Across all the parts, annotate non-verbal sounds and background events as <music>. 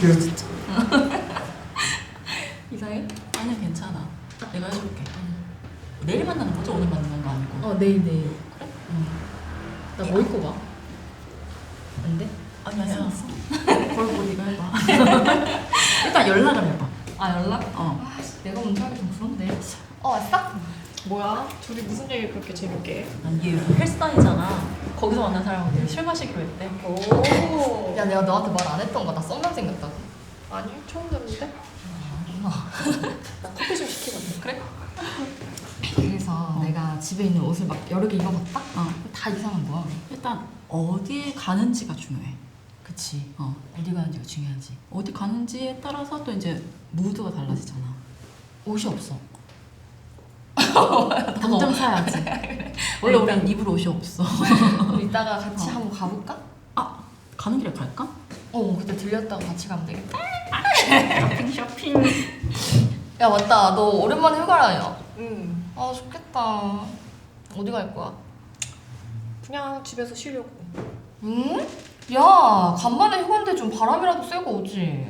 진짜? <laughs> 이상해? 아니야 괜찮아. 내가 해줄게. 내일 만나는 거죠? 오늘 만나는 거 아니고. 어 내일 내일 응. 나 뭐 입고 가? 안 돼? 아니 아니 알았어. 그걸 뭐 네가 해봐. <laughs> 일단 연락을 해봐. 아 연락? 어. 아 씨, 내가 먼저 하기 좀 그런데 어 왔어? 뭐야? 둘이 무슨 얘기 그렇게 재밌게 해? 아니 얘 요즘 헬스다니잖아. 거기서 만난 내일 술 마시기로 했대. 오. 야 내가 너한테 말 안 했던 거나 썸남 생겼다고 아니 처음 듣는데? 나 커피 좀 시키거든. 그래? 그래서 내가 집에 있는 옷을 막 여러 개 입어봤다? 어. 다 이상한 거야 일단 어디에 가는지가 중요해. 그치 어. 어디 가는지가 중요하지 어디 가는지에 따라서 또 이제 무드가 달라지잖아. 옷이 없어 <laughs> 당장 사야지. 원래 우린 입을 옷이 없어. 그럼 이따가 같이 어. 한번 가볼까? 아 가는 길에 갈까? 어 그때 들렸다가 같이 가면 되겠다 쇼핑 쇼핑. 야 맞다 너 오랜만에 휴가라냐 응. 아 좋겠다 어디 갈 거야? 그냥 집에서 쉬려고. 응? 야 간만에 휴가인데 좀 바람이라도 쐬고 오지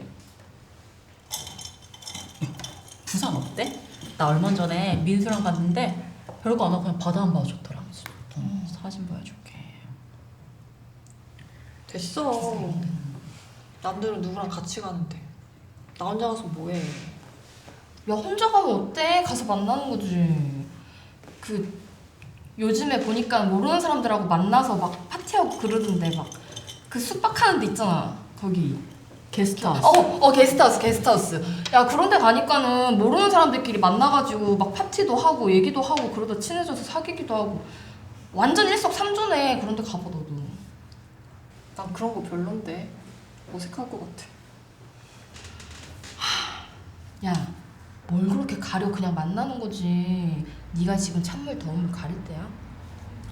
부산 어때? 나 얼마 전에 민수랑 갔는데 별거 안 하고 그냥 바다 한번 봐줬더라. 어, 사진 보여줄게. 됐어. 남들은 누구랑 같이 가는데. 나 혼자 가서 뭐해? 야 혼자 가면 어때? 가서 만나는 거지 그 요즘에 보니까 모르는 사람들하고 만나서 막 파티하고 그러던데 막 그 숙박하는 데 있잖아 거기 게스트하우스. 어, 어 게스트하우스 게스트하우스 야 그런 데 가니까는 모르는 사람들끼리 만나가지고 막 파티도 하고 얘기도 하고 그러다 친해져서 사귀기도 하고 완전 일석삼조네 그런 데 가봐 너도 난 그런 거 별론데. 어색할 것 같아. 야 뭘 그렇게 가려 그냥 만나는 거지 네가 지금 찬물 물 가릴 때야?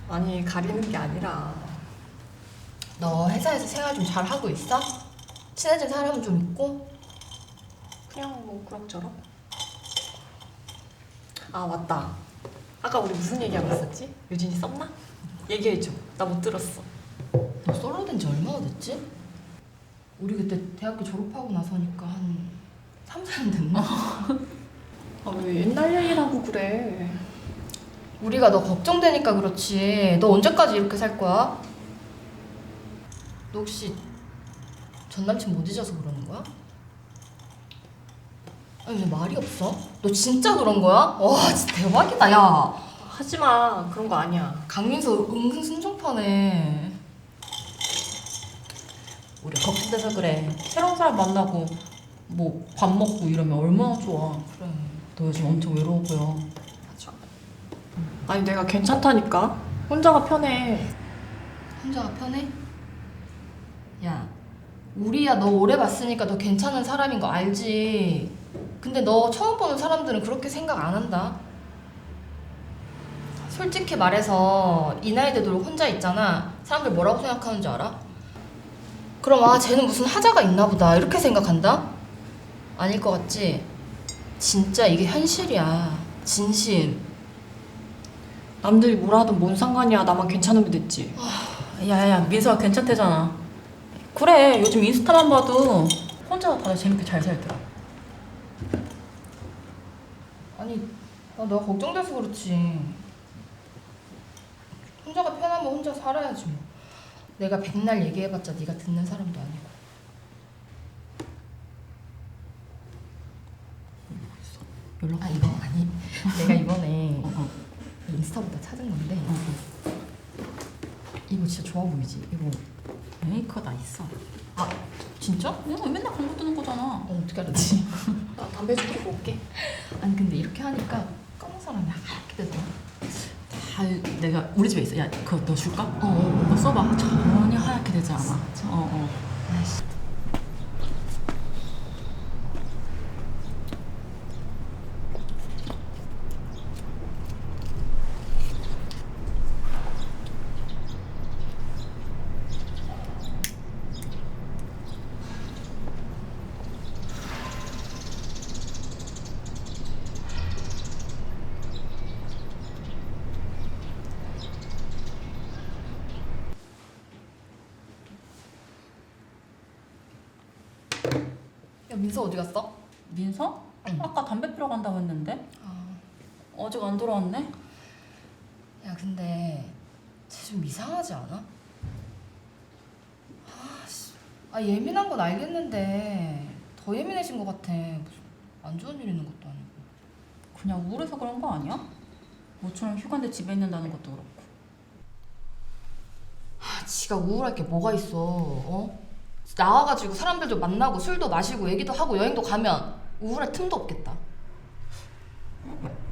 아니 가리는 게 아니라 너 회사에서 생활 좀 잘 하고 있어? 친해진 사람은 좀 있고? 그냥 뭐 그럭저럭. 아 맞다. 아까 우리 무슨 얘기하고 있었지? 유진이 썼나? 얘기해줘. 나 못 들었어. 너 솔로 된 지 얼마나 됐지? 우리 그때 대학교 졸업하고 나서니까 한 3, 4년 됐나? <laughs> 아 왜 옛날 얘기라고 그래? 우리가 너 걱정되니까 그렇지 너 언제까지 이렇게 살 거야? 너 혹시 전 남친 못 잊어서 그러는 거야? 아니 왜 말이 없어? 너 진짜 그런 거야? 와 진짜 대박이다 야 하지마. 그런 거 아니야. 강민수 은근 순정파네 우리 걱정돼서 그래. 새로운 사람 만나고 뭐 밥 먹고 이러면 얼마나 좋아. 그래 너 요즘 엄청 외로워 보여. 맞아. 아니 내가 괜찮다니까. 혼자가 편해. 혼자가 편해? 야, 우리야 너 오래 봤으니까 너 괜찮은 사람인 거 알지? 근데 너 처음 보는 사람들은 그렇게 생각 안 한다. 솔직히 말해서 이 나이 돼도 혼자 있잖아. 사람들 뭐라고 생각하는 줄 알아? 그럼 아 쟤는 무슨 하자가 있나 보다 이렇게 생각한다? 아닐 것 같지? 진짜 이게 현실이야. 진심. 남들이 뭐라 하든 뭔 상관이야. 나만 괜찮으면 됐지. 야야 민수가 괜찮대잖아. 그래 요즘 인스타만 봐도 혼자 다들 재밌게 잘 살더라. 아니, 나 너가 걱정돼서 그렇지. 혼자가 편하면 혼자 살아야지 뭐. 내가 백날 얘기해봤자 네가 듣는 사람도 아니고. 연락. 아 이거 아니. <laughs> 내가 이번에 어, 어. 인스타부터 찾은 건데 어, 어. 이거 진짜 좋아 보이지? 이거 메이커 나 있어. 아 진짜? 이거 맨날 광고 뜨는 거잖아. 어 어떻게 알았지? 나 담배 좀 피고 올게. 아니 근데 이렇게 하니까 검은 사람이 하얗게 되더라. 다 내가 우리 집에 있어. 야 그거 너 줄까? 어, 어. 너 써봐. 전혀 하얗게 되지 않아. 어 어. 아이씨. 민서 어디 갔어? 민서? 응. 아까 담배 피러 간다고 했는데 아직 안 돌아왔네. 야 근데 쟤 좀 이상하지 않아? 아씨 아 예민한 건 알겠는데 더 예민해진 것 같아 무슨 안 좋은 일 있는 것도 아니고 그냥 우울해서 그런 거 아니야? 모처럼 휴가인데 집에 있는다는 것도 그렇고. 아 지가 우울할 게 뭐가 있어 어? 나와가지고 사람들도 만나고 술도 마시고 얘기도 하고 여행도 가면 우울할 틈도 없겠다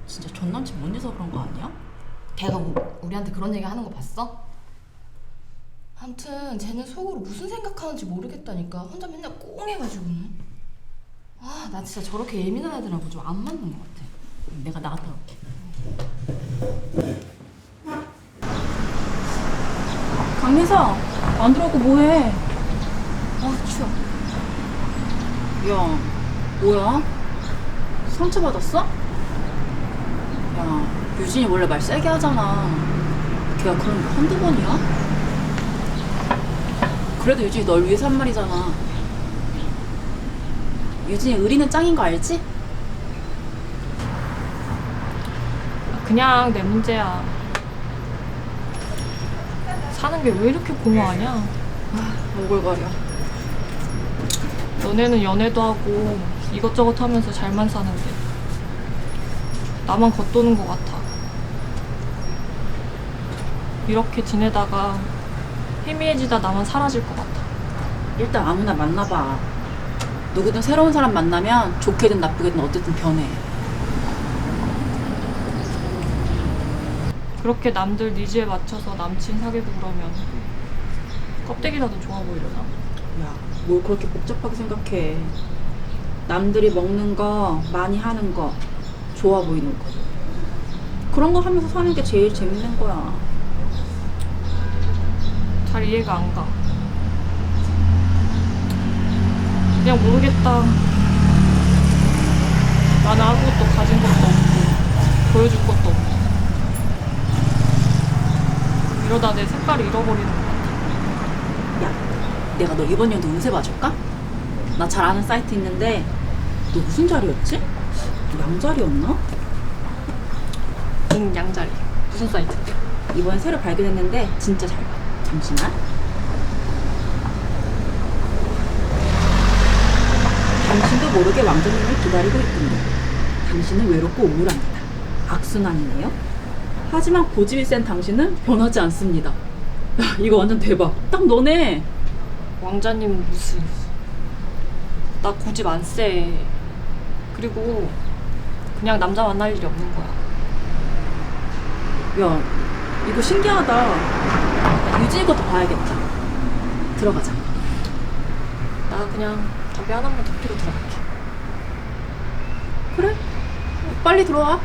진짜 전 남친 못 잊어 그런 거 아니야? 걔가 우, 우리한테 그런 얘기 하는 거 봤어? 아무튼 쟤는 속으로 무슨 생각하는지 모르겠다니까 혼자 맨날 꽁해가지고 아나 진짜 저렇게 예민한 애들하고 좀 안 맞는 것 같아 내가 나갔다 올게. 강민서 안 들어오고 뭐해? 아 추워 야 뭐야? 상처 받았어? 야 유진이 원래 말 세게 하잖아. 걔가 그런 게 한두 번이야? 그래도 유진이 널 위해서 한 말이잖아. 유진이 의리는 짱인 거 알지? 그냥 내 문제야. 사는 게 왜 이렇게 공허하냐? 오글거려. 너네는 연애도 하고 이것저것 하면서 잘만 사는데 나만 겉도는 것 같아. 이렇게 지내다가 희미해지다 나만 사라질 것 같아. 일단 아무나 만나봐. 누구든 새로운 사람 만나면 좋게든 나쁘게든 어쨌든 변해. 그렇게 남들 니즈에 맞춰서 남친 사귀고 그러면 껍데기라도 좋아 보이려나? 야, 뭘 그렇게 복잡하게 생각해. 남들이 먹는 거, 많이 하는 거, 좋아 보이는 거. 그런 거 하면서 사는 게 제일 재밌는 거야. 잘 이해가 안 가. 그냥 모르겠다. 나는 아무것도 가진 것도 없고, 보여줄 것도 없고. 이러다 내 색깔을 잃어버리는 것 같아. 야, 내가 너 이번 연도 운세 봐줄까? 나 잘 아는 사이트 있는데, 너 무슨 자리였지? 양자리였나? 응, 양자리. 무슨 사이트인데? 이번에 새로 발견했는데 진짜 잘 봐. 잠시만. 당신도 모르게 왕자님을 기다리고 있군요. 당신은 외롭고 우울합니다. 악순환이네요. 하지만 고집이 센 당신은 변하지 않습니다. 야, 이거 완전 대박. 딱 너네. 왕자님은 무슨. 나 고집 안 세. 그리고 그냥 남자 만날 일이 없는 거야. 야, 이거 신기하다. 유진이 것도 봐야겠다. 들어가자. 나 그냥 담배 하나만 더 피고 들어갈게. 그래? 빨리 들어와.